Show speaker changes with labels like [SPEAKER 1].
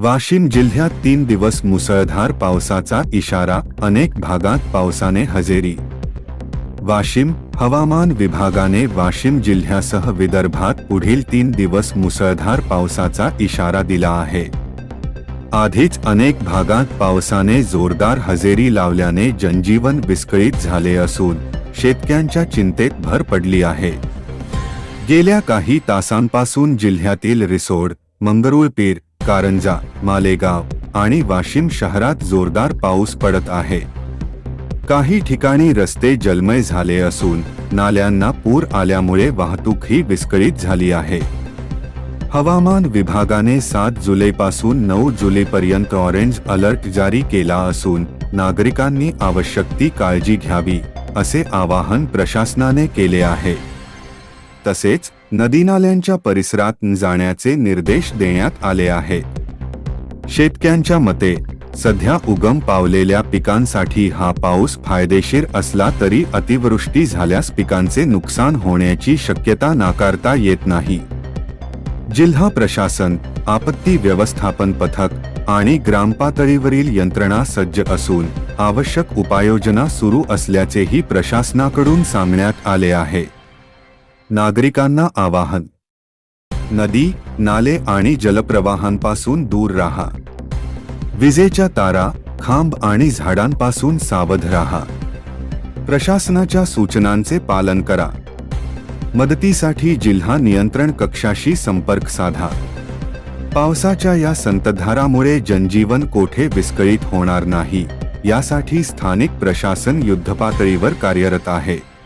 [SPEAKER 1] वाशिम जिल्ह्यात तीन दिवस मुसळधार पावसाचा इशारा अनेक भागात पावसाने हजेरी. वाशिम हवामान विभागाने वाशिम जिल्ह्यासह विदर्भात पुढील तीन दिवस मुसळधार पावसाचा इशारा दिला आहे. आधीच अनेक भागात पावसाने जोरदार हजेरी लावल्याने जनजीवन विस्कळीत झाले असून शेतकऱ्यांच्या चिंतेत भर पडली आहे. गेल्या काही तासांपासून जिल्ह्यातील रिसोड मंगरुळपीर कारंजा मालेगाव आणि वाशिम शहरात जोरदार पाऊस पडत आहे. काही ठिकाणी रस्ते जलमय झाले असून नाल्यांना पूर आल्यामुळे वाहतूक ही विस्कळीत झाली आहे. हवामान विभागाने सात जुलैपासून नऊ जुलैपर्यंत ऑरेंज अलर्ट जारी केला असून नागरिकांनी आवश्यक ती काळजी घ्यावी असे आवाहन प्रशासनाने केले आहे. तसेच नदीनाल्यांच्या परिसरात जाण्याचे निर्देश देण्यात आले आहेत शेतकऱ्यांच्या मते सध्या उगम पावलेल्या पिकांसाठी हा पाऊस फायदेशीर असला तरी अतिवृष्टी झाल्यास पिकांचे नुकसान होण्याची शक्यता नाकारता येत नाही. जिल्हा प्रशासन आपत्ती व्यवस्थापन पथक आणि ग्रामपातळीवरील यंत्रणा सज्ज असून आवश्यक उपाययोजना सुरू असल्याचेही प्रशासनाकडून सांगण्यात आले आहे. नागरिकांना आवाहन. नदी नाले आणि जलप्रवाहांपासून दूर राहा. विजेच्या तारा खांब आणि झाडांपासून सावध राहा. प्रशासनाच्या सूचनांचे पालन करा. मदतीसाठी जिल्हा नियंत्रण कक्षाशी संपर्क साधा. पावसाच्या या संतधारामुळे जनजीवन कोठे विस्कळीत होणार नाही यासाठी स्थानिक प्रशासन युद्धपातळीवर कार्यरत आहे.